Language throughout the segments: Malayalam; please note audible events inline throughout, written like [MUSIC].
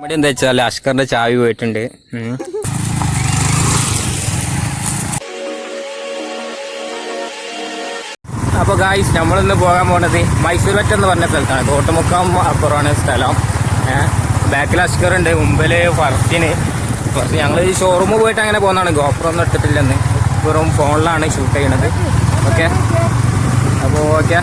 ഇവിടെ എന്താ വെച്ചാൽ അഷ്കറിന്റെ ചാവി പോയിട്ടുണ്ട്. അപ്പൊ ഗായ്സ് നമ്മളിന്ന് പോകാൻ പോണത് മൈസൂർ വറ്റം എന്ന് പറഞ്ഞ സ്ഥലത്താണ്. തോട്ടുമുക്കം അപ്പുറമാണ് സ്ഥലം. ബാക്കിൽ അഷ്കർ ഉണ്ട് മുമ്പിൽ ഫർസിന്. ഫർസ് ഞങ്ങൾ ഈ ഷോറൂമിൽ പോയിട്ട് അങ്ങനെ പോകുന്നതാണ് ഗോപ്രോ ഒന്നും എടുത്തിട്ടില്ലെന്ന്. വെറും ഫോണിലാണ് ഷൂട്ട് ചെയ്യണത്. ഓക്കെ അപ്പോൾ ഓക്കെ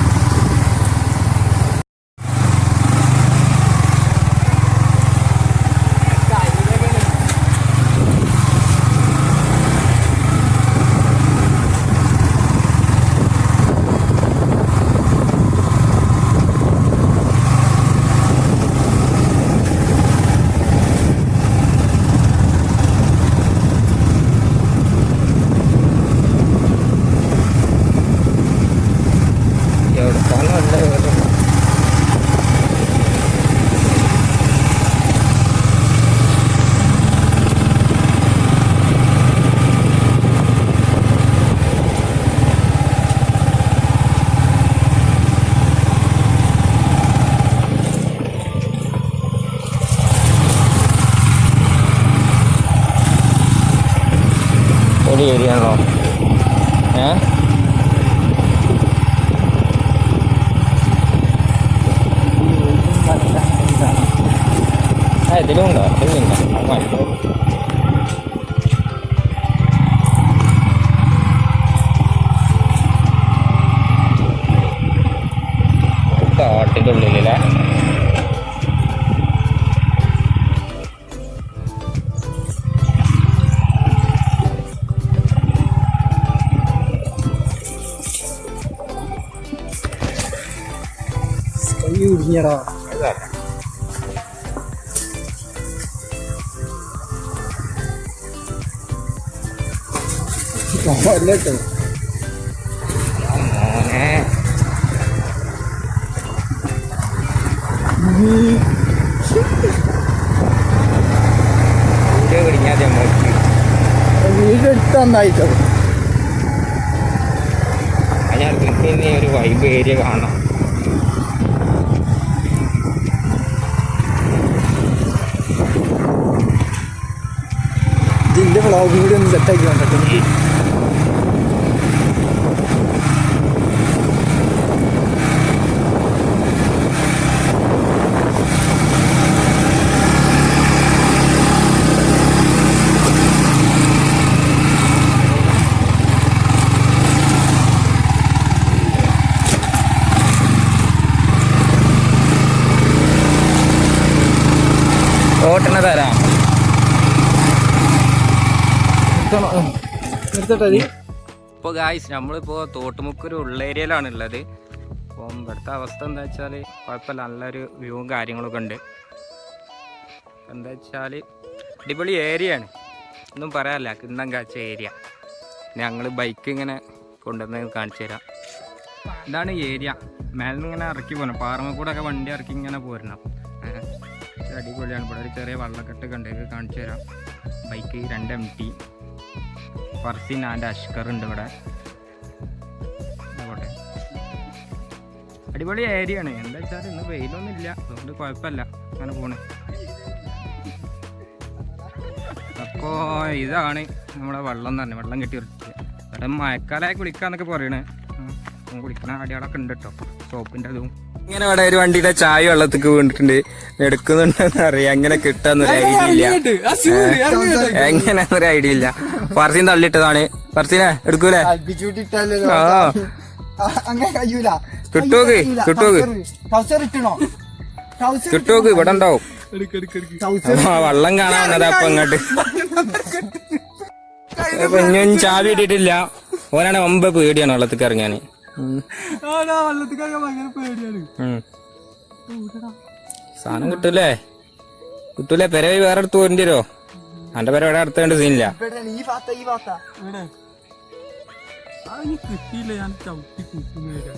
ഒരു ഏരിയ ആണോ ഏ ആ ഇതിലും ഉണ്ടോ ഇതിലുണ്ടോ കുടുങ്ങിയടാ അല്ലട്ടോ നന്നായിട്ടോ ഞാൻ ഒരു വൈബ് ഏരിയ കാണാം ഇതിന്റെ വ്ളോഗ് കൂടി ഒന്ന് സെറ്റാക്കി വന്നിട്ട് ഓട്ടണ തരാം നിർത്തട്ടെ അത് ഇപ്പോൾ ഗായ്സ് നമ്മളിപ്പോൾ തോട്ടുമുക്കൊരു ഉള്ളേരിയയിലാണ് ഉള്ളത് അപ്പം ഇവിടുത്തെ അവസ്ഥ എന്താ വെച്ചാൽ കുഴപ്പമില്ല. നല്ലൊരു വ്യൂവും കാര്യങ്ങളൊക്കെ ഉണ്ട്. എന്താ വെച്ചാൽ അടിപൊളി ഏരിയയാണ്. ഒന്നും പറയാനില്ല. കിണ്ണം കാച്ച ഏരിയ. ഞങ്ങൾ ബൈക്ക് ഇങ്ങനെ കൊണ്ടുവന്ന് കാണിച്ചു തരാം. ഇതാണ് ഏരിയ. മേലിൽ ഇങ്ങനെ ഇറക്കി പോകണം പാറമ കൂടെ ഒക്കെ വണ്ടി ഇറക്കി ഇങ്ങനെ പോരണം. അടിപൊളിയാണ്. ഇവിടെ ഒരു ചെറിയ വള്ളക്കെട്ട് കണ്ടേക്ക് കാണിച്ചു തരാം. ബൈക്ക് രണ്ട് M T Farsin and Ashkar ഉണ്ട് ഇവിടെ. അടിപൊളി ഏരിയ ആണ്. എന്താ വെച്ചാൽ ഇന്ന് വെയിലൊന്നും ഇല്ല അതുകൊണ്ട് കുഴപ്പമില്ല. അങ്ങനെ പോണ്. അപ്പോൾ ഇതാണ് നമ്മളെ വെള്ളം എന്ന് പറഞ്ഞത് വെള്ളം കെട്ടി നിർത്തിയത് ഇവിടെ മഴക്കാലമായി കുളിക്കാന്നൊക്കെ പറയണേ. കുളിക്കണ അടിയാളൊക്കെ ഉണ്ട് കേട്ടോ സോപ്പിന്റെ അതും. ഇങ്ങനെ ഇവിടെ ഒരു വണ്ടിയുടെ ചായ വെള്ളത്തേക്ക് വീണിട്ടുണ്ട്. എടുക്കുന്നുണ്ടെന്ന് അറിയാം എങ്ങനെ കിട്ടാന്നൊരു ഐഡിയ ഇല്ല. എങ്ങനെ ഒരു ഐഡിയ ഇല്ല. ഫർസീൻ തള്ളിയിട്ടതാണ്. ഫർസീനെ എടുക്കൂലേ? കിട്ടോക്ക് ആ. അങ്ങനെ കഴിയൂല. കിട്ടുവോക്ക്? കിട്ടുവോക്ക്? ട്രൗസർ ഇട്ടണോ? ട്രൗസർ കിട്ടുമോക്ക് ഇവിടെ ഉണ്ടാവും വള്ളം കാണാൻ വന്നതാ അപ്പൊ ഇങ്ങോട്ട്. ഞാൻ ഇനിയും ചാവി ഇട്ടിട്ടില്ല. ഓനാണ് ഒമ്പ പേടിയാണ് വെള്ളത്തേക്ക് ഇറങ്ങാന്. സാധനം കിട്ടൂലേ? കിട്ടൂലേ? പെരവി വേറെ അടുത്ത് പോരേണ്ടി വരുമോ എന്റെ പേര് ഇവിടെ അടുത്തേണ്ട സീനില്ല കിട്ടിയില്ല ഞാൻ ചവിട്ടി കുത്തുന്നില്ല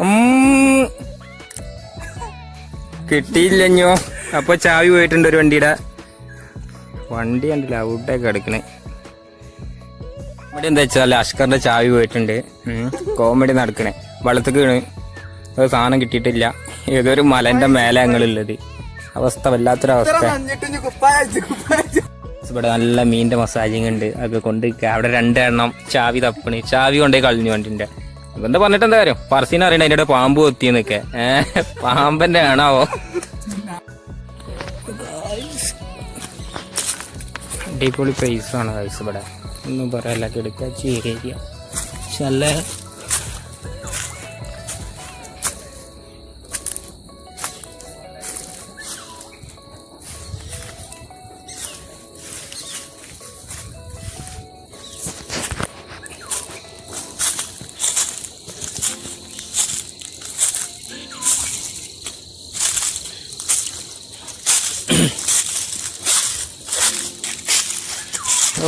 ഉം. കിട്ടിയില്ലഞ്ഞോ. അപ്പൊ ചാവി പോയിട്ടുണ്ട് ഒരു വണ്ടിയുടെ. വണ്ടി കണ്ടില്ല ഔട്ടൊക്കെ എടുക്കണേ ഇവിടെ എന്താ വെച്ചാൽ അഷ്കറിന്റെ ചാവി പോയിട്ടുണ്ട്. കോമഡി നടക്കണേ. വെള്ളത്തേക്ക് വീണ്. ഒരു സാധനം കിട്ടിയിട്ടില്ല. ഏതൊരു മലന്റെ മേലെ ഞങ്ങളുള്ളത്. അവസ്ഥ വല്ലാത്തൊരവസ്ഥ ഇവിടെ നല്ല മീനിന്റെ മസാജിങ് ഉണ്ട്. അതൊക്കെ കൊണ്ട്. അവിടെ രണ്ടെണ്ണം ചാവി തപ്പണി. ചാവി കൊണ്ടേ കളഞ്ഞു വണ്ടിന്റെ അപ്പൊ എന്താ പറഞ്ഞിട്ട് എന്താ കാര്യം? പറസീന അറിയണ്ട അതിന്റെ പാമ്പ് കൊത്തിയെന്നൊക്കെ ഏഹ് പാമ്പന്റെ ആണാവോ? അടിപൊളി പൈസ ആണ് പൈസ ഇവിടെ. ഒന്നും പറയല്ല കിടക്ക പക്ഷെ നല്ല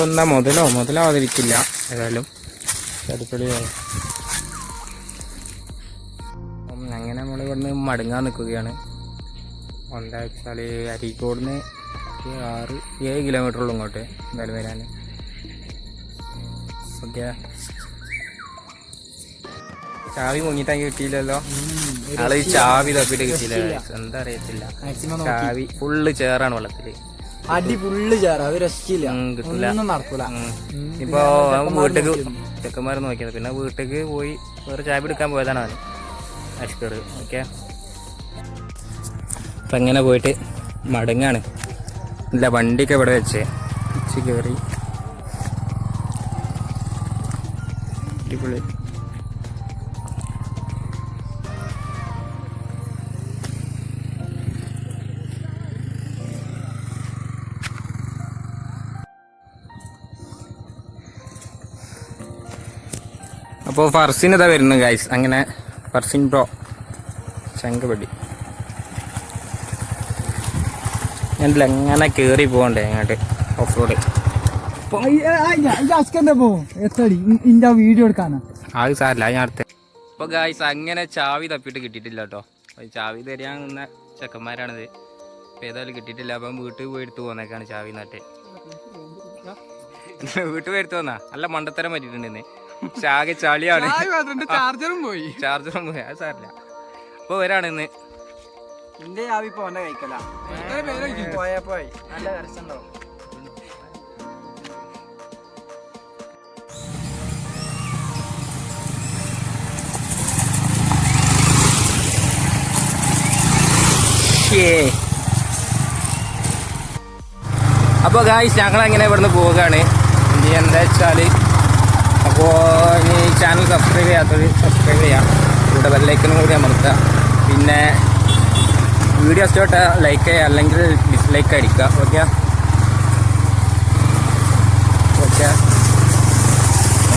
ഒന്നാ മുതലോ? മുതലാവാതിരിക്കില്ല ഏതായാലും. അടിപൊളിയായി അങ്ങനെ നമ്മൾ ഇവിടുന്ന് മടങ്ങാൻ നിൽക്കുകയാണ്. എന്താ വെച്ചാൽ അരീക്കോടിന് ആറ് ഏഴ് കിലോമീറ്റർ ഉള്ളു ഇങ്ങോട്ട് എന്തായാലും വരാൻ ഓക്കെ. ചാവി മുങ്ങിട്ടാക്കി കിട്ടിയില്ലല്ലോ? ആൾ ചാവി തപ്പിട്ട് കിട്ടിയില്ല. എന്താ അറിയത്തില്ല. ചാവി ഫുള്ള് ചേറാണ് വെള്ളത്തിൽ. അടി ഫുള്ള് ചേരാ അത് രക്ഷയില്ല. ഒന്നും നടക്കൂല. ഇപ്പൊ വീട്ടിക്ക് ചെക്കന്മാരെ നോക്കിയത്. പിന്നെ വീട്ടിക്ക് പോയി വേറെ ചായ എടുക്കാൻ പോയതാണ് അവൻ അഷ്കർ ഓക്കെ അപ്പൊ അങ്ങനെ പോയിട്ട് മടങ്ങാണ്. ഇല്ല വണ്ടിയൊക്കെ ഇവിടെ വെച്ച്. ഉച്ച കയറി അടിപൊളി. അപ്പോൾ ഫർസിൻ ഇതാ വരുന്നു ഗൈസ് അങ്ങനെ ഫർസിൻ ബ്രോ ശംഖപടി ഞാനില്ല എങ്ങനെ കയറി പോകണ്ടേ അങ്ങോട്ട്? ഓഫ് റോഡ് വീഡിയോ എടുക്കാനാ സാറില്ല ഞാൻ അടുത്ത. അപ്പോൾ ഗായ്സ് അങ്ങനെ ചാവി തപ്പിട്ട് കിട്ടിയിട്ടില്ല കേട്ടോ. ചാവി തരാൻ നിന്ന ചെക്കന്മാരാണിത്. അപ്പോൾ ഏതായാലും കിട്ടിയിട്ടില്ല. അപ്പം വീട്ടിൽ പോയി എടുത്തു പോന്നേക്കാണ് ചാവി നട്ട്. [LAUGHS] വീട്ടിൽ പോയി എടുത്തു വന്നാ നല്ല മണ്ടത്തരം പറ്റിയിട്ടുണ്ടെന്ന്. പക്ഷെ ആകെ ചളിയാണ് ചാർജറും പോയി. ചാർജറും പോയി. അത് സാറില്ല അപ്പോൾ വരാണെന്ന് എന്റെ ആവി പോണ്ട കഴിക്കല. പോയാ പോയി നല്ല രസമുണ്ടാവും. അപ്പോൾ ഗായ്സ് ഞങ്ങൾ അങ്ങനെ ഇവിടുന്ന് പോവുകയാണ്. ഇനി എന്താ വെച്ചാൽ അപ്പോൾ ഈ ചാനൽ സബ്സ്ക്രൈബ് ചെയ്യാത്തവർ സബ്സ്ക്രൈബ് ചെയ്യാം. ഇവിടെ ബെല്ലൈക്കനും കൂടി അമർത്തുക. പിന്നെ വീഡിയോ ഇഷ്ടപ്പെട്ട ലൈക്ക് ചെയ്യുക അല്ലെങ്കിൽ ഡിസ്ലൈക്ക് അടിക്കുക. Okay okay